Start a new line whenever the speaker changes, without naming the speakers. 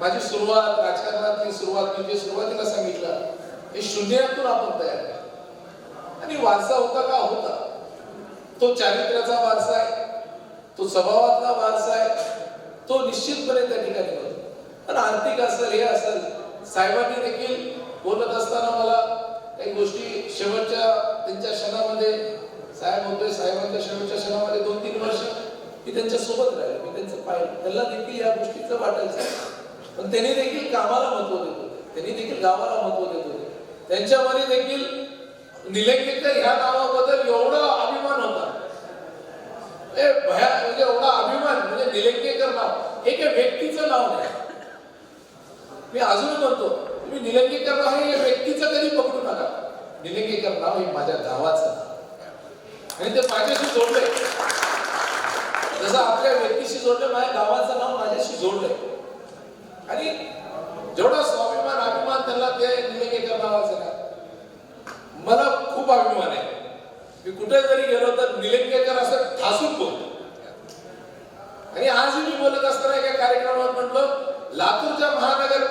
माझी सुरुवात राजकारणातली सुरुवात म्हणजे सुरुवातीला सांगितलं हे शून्यातून आपण तयार आणि वारसा होता का? होता. तो चारित्र्याचा वारसा आहे. तो स्वभावातला वारसा आहे. तो निश्चितपणे त्या ठिकाणी होतो. पण आर्थिक असेल हे असेल साहेबांनी देखील बोलत असताना मला काही गोष्टी शेवटच्या त्यांच्या क्षणामध्ये साहेब होते साहेबांच्या शेवटच्या क्षणामध्ये दोन तीन वर्ष मी त्यांच्यासोबत राहिले. मी त्यांचं पाहिलं. त्यांना देखील या गोष्टीचं वाटायचं. पण त्यांनी देखील कामाला महत्त्व देत होते. त्यांनी देखील गावाला महत्त्व देत होते. त्यांच्यामध्ये देखील निलंगेकर ह्या नावाबद्दल एवढा अभिमान होता. ए भया म्हणजे एवढा अभिमान म्हणजे निलंगेकर नाव एक व्यक्तीचं नाव नाही. मी अजून म्हणतो तुम्ही निलंगेकर नाव हे व्यक्तीचं कधी पकडू नका. निलंगेकर नाव हे माझ्या गावाचं आणि ते माझ्याशी जोडलंय. जसं आपल्या व्यक्तीशी जोडलं माझ्या गावाचं नाव माझ्याशी जोडलंय. जेवढा स्वाभिमान अभिमान त्यांना ते निलंगेकर नावाचं का मला खूप अभिमान आहे. मी कुठे जरी गेलो तर निलंगेकर असं ठासून बोलतो. आणि आजही मी बोलत असताना एका कार्यक्रमात म्हटलं लातूरच्या महानगर